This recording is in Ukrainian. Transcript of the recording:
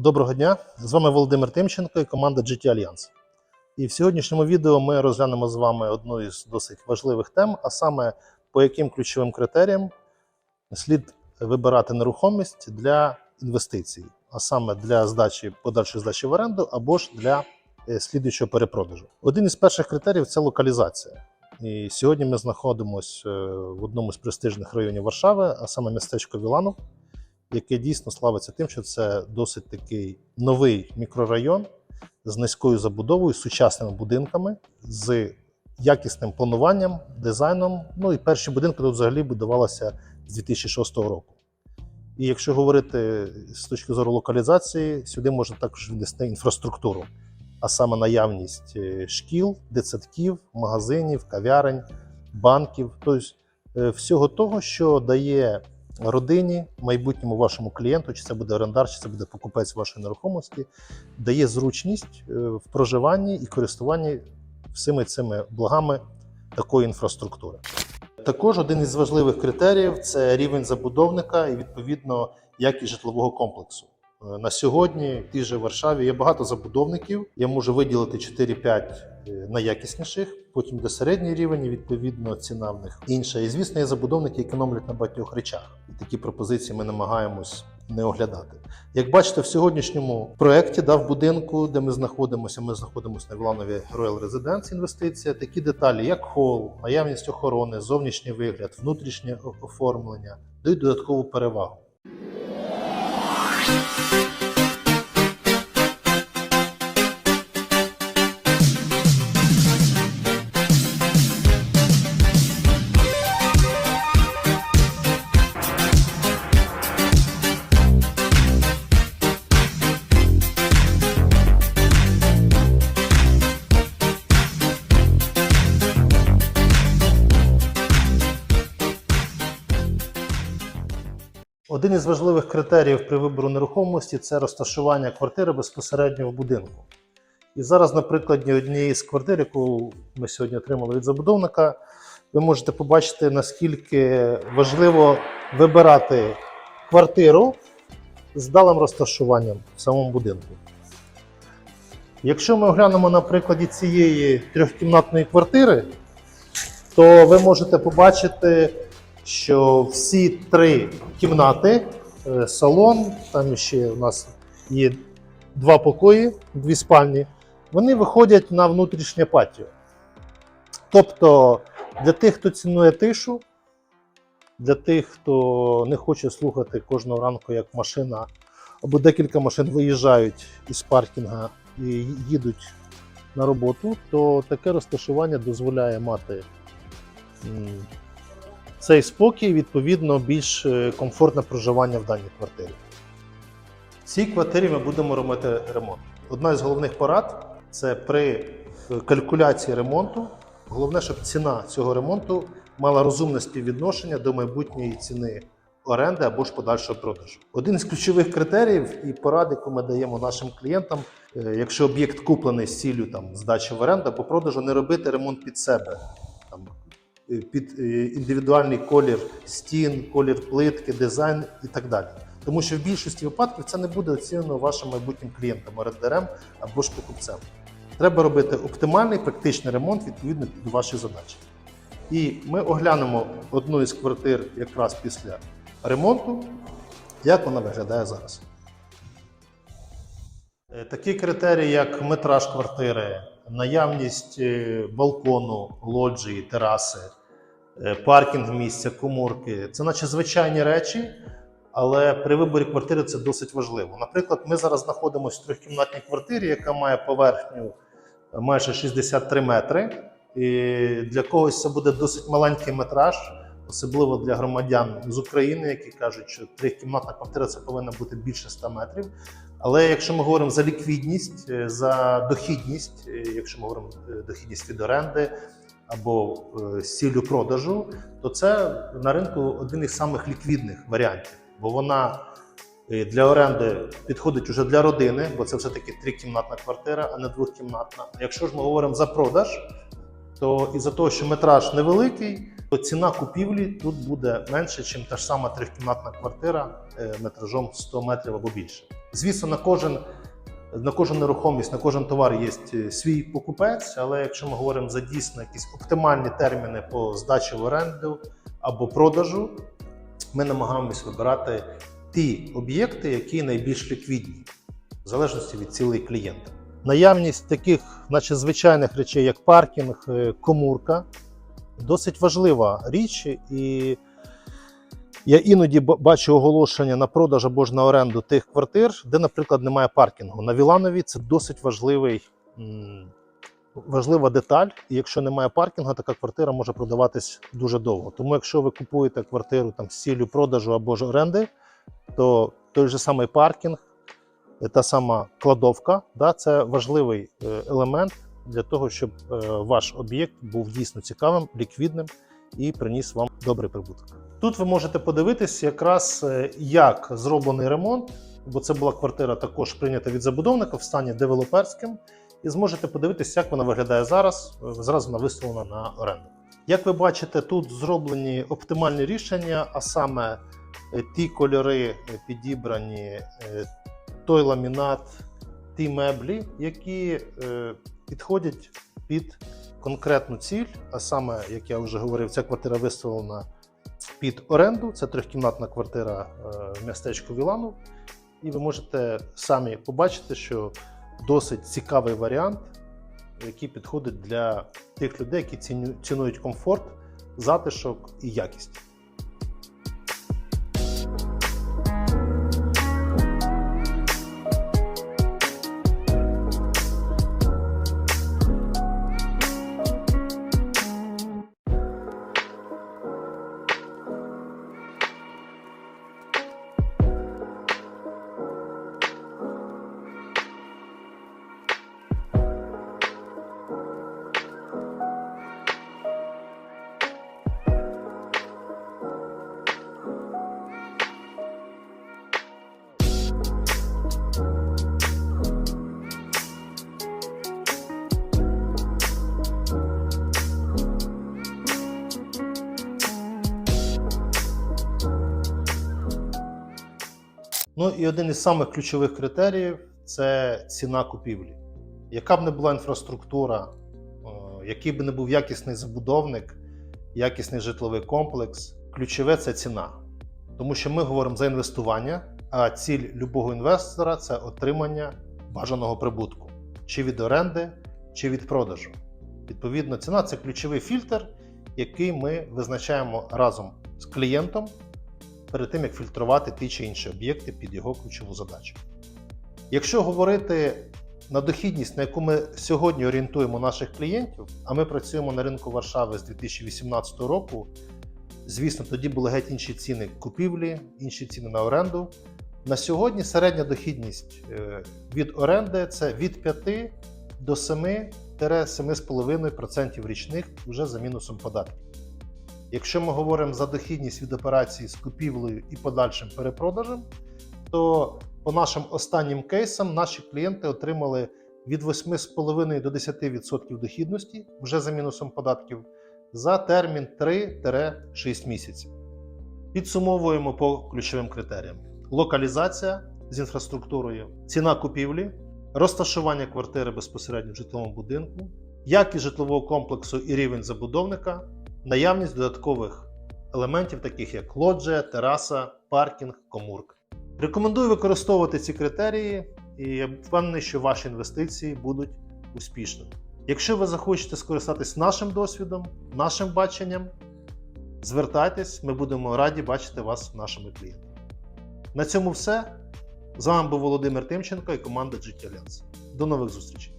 Доброго дня! З вами Володимир Тимченко і команда GT Alliance. І в сьогоднішньому відео ми розглянемо з вами одну із досить важливих тем, а саме по яким ключовим критеріям слід вибирати нерухомість для інвестицій, а саме для здачі подальшої здачі в оренду або ж для е, слідуючого перепродажу. Один із перших критеріїв це локалізація. І сьогодні ми знаходимося в одному з престижних районів Варшави, а саме містечко Віланов, яке дійсно славиться тим, що це досить такий новий мікрорайон з низькою забудовою, сучасними будинками, з якісним плануванням, дизайном. Ну і перші будинки тут взагалі будувалися з 2006 року. І якщо говорити з точки зору локалізації, сюди можна також віднести інфраструктуру, а саме наявність е, шкіл, дитсадків, магазинів, кав'ярень, банків, тобто е, всього того, що дає родині, майбутньому вашому клієнту, чи це буде орендар, чи це буде покупець вашої нерухомості, дає зручність е, в проживанні і користуванні всіми цими благами такої інфраструктури. Також один із важливих критеріїв це рівень забудовника і відповідно якість житлового комплексу. Е, На сьогодні в тій же Варшаві є багато забудовників. Я можу виділити 4-5 е, найякісніших, потім де середній рівень, і відповідно ціна в них інша. І звісно, є забудовники, економлять на багатьох речах. І такі пропозиції ми намагаємось не оглядати. Як бачите, в сьогоднішньому проєкті да, в будинку, де ми знаходимося, ми знаходимося на Віланові Royal Residence інвестиція. Такі деталі, як хол, наявність охорони, зовнішній вигляд, внутрішнє оформлення, дають додаткову перевагу. Один із важливих критеріїв при вибору нерухомості це розташування квартири безпосередньо в будинку. І зараз, на прикладі однієї з квартир, яку ми сьогодні отримали від забудовника, ви можете побачити, наскільки важливо вибирати квартиру з далим розташуванням в самому будинку. Якщо ми оглянемо на прикладі цієї трьохкімнатної квартири, то ви можете побачити, що всі три кімнати, е, салон, там ще у нас є два покої, дві спальні, вони виходять на внутрішнє патіо. Тобто для тих, хто цінує тишу, для тих, хто не хоче слухати кожного ранку, як машина або декілька машин виїжджають із паркінга і їдуть на роботу, то таке розташування дозволяє мати цей спокій, відповідно, більш е, комфортне проживання в даній квартирі. В цій квартирі ми будемо робити ремонт. Одна з головних порад це при калькуляції ремонту. Головне, щоб ціна цього ремонту мала розумне співвідношення до майбутньої ціни оренди або ж подальшого продажу. Один з ключових критеріїв і порад, яку ми даємо нашим клієнтам, е, якщо об'єкт куплений з ціллю там, здачі в оренду або продажу, не робити ремонт під себе. Е, під е, індивідуальний колір стін, колір плитки, дизайн і так далі. Тому що в більшості випадків це не буде оцінено вашим майбутнім клієнтам, орендарем або ж покупцем. Треба робити оптимальний практичний ремонт відповідно до вашої задачі. І ми оглянемо одну із квартир якраз після ремонту, як вона виглядає зараз. Е, Такі критерії, як метраж квартири, наявність балкону, лоджії, тераси, паркінг місця, коморки це наче звичайні речі, але при виборі квартири це досить важливо. Наприклад, ми зараз знаходимося в трьохкімнатній квартирі, яка має поверхню майже 63 метри. І для когось це буде досить маленький метраж, особливо для громадян з України, які кажуть, що трикімнатна квартира це повинна бути більше 100 метрів. Але якщо ми говоримо за ліквідність, е, за дохідність, е, якщо ми говоримо е, дохідність від оренди або е, з ціллю продажу, то це на ринку один із самих ліквідних варіантів, бо вона е, для оренди підходить уже для родини, бо це все-таки трикімнатна квартира, а не двохкімнатна. Якщо ж ми говоримо за продаж, то із-за того, що метраж невеликий, то ціна купівлі тут буде менше, ніж та ж сама трьохкімнатна квартира е, метражом 100 метрів або більше. Звісно, на кожен на кожну нерухомість, на кожен товар є е, свій покупець, але якщо ми говоримо за дійсно якісь оптимальні терміни по здачі в оренду або продажу, ми намагаємось вибирати ті об'єкти, які найбільш ліквідні, в залежності від цілей клієнта. Наявність таких, наче звичайних речей, як паркінг, е, комурка, досить важлива річ, і я іноді бачу оголошення на продаж або ж на оренду тих квартир, де, наприклад, немає паркінгу. На Віланові це досить важливий, важлива деталь. І якщо немає паркінгу, така квартира може продаватись дуже довго. Тому, якщо ви купуєте квартиру там з ціллю продажу або ж оренди, то той же самий паркінг, е, та сама кладовка, да, це важливий е, елемент для того, щоб е, ваш об'єкт був дійсно цікавим, ліквідним і приніс вам добрий прибуток. Тут ви можете подивитись якраз е, як зроблений ремонт, бо це була квартира також прийнята від забудовника в стані девелоперським, і зможете подивитись, як вона виглядає зараз. Е, Зараз вона виставлена на оренду. Як ви бачите, тут зроблені оптимальні рішення, а саме е, ті кольори підібрані, той ламінат, ті меблі, які підходять під конкретну ціль. А саме, як я вже говорив, ця квартира виставлена під оренду. Це трьохкімнатна квартира е, в містечку Вілану. І ви можете самі побачити, що досить цікавий варіант, який підходить для тих людей, які цінують комфорт, затишок і якість. Ну і один із самих ключових критеріїв це ціна купівлі. Яка б не була інфраструктура, е, який би не був якісний забудовник, якісний житловий комплекс, ключове це ціна. Тому що ми говоримо за інвестування, а ціль любого інвестора це отримання бажаного прибутку, чи від оренди, чи від продажу. Відповідно, ціна це ключовий фільтр, який ми визначаємо разом з клієнтом перед тим, як фільтрувати ті чи інші об'єкти під його ключову задачу. Якщо говорити на дохідність, на яку ми сьогодні орієнтуємо наших клієнтів, а ми працюємо на ринку Варшави з 2018 року, звісно, тоді були геть інші ціни купівлі, інші ціни на оренду. На сьогодні середня дохідність е, від оренди це від 5 до 7-7,5% річних вже за мінусом податків. Якщо ми говоримо за дохідність від операції з купівлею і подальшим перепродажем, то по нашим останнім кейсам наші клієнти отримали від 8,5 до 10% дохідності вже за мінусом податків за термін 3-6 місяців. Підсумовуємо по ключовим критеріям: локалізація з інфраструктурою, ціна купівлі, розташування квартири безпосередньо в житловому будинку, якість житлового комплексу і рівень забудовника, наявність додаткових елементів, таких як лоджія, тераса, паркінг, комурка. Рекомендую використовувати ці критерії, і я впевнений, що ваші інвестиції будуть успішними. Якщо ви захочете скористатись нашим досвідом, нашим баченням, звертайтесь, ми будемо раді бачити вас нашими клієнтами. На цьому все. З вами був Володимир Тимченко і команда GT Alliance. До нових зустрічей!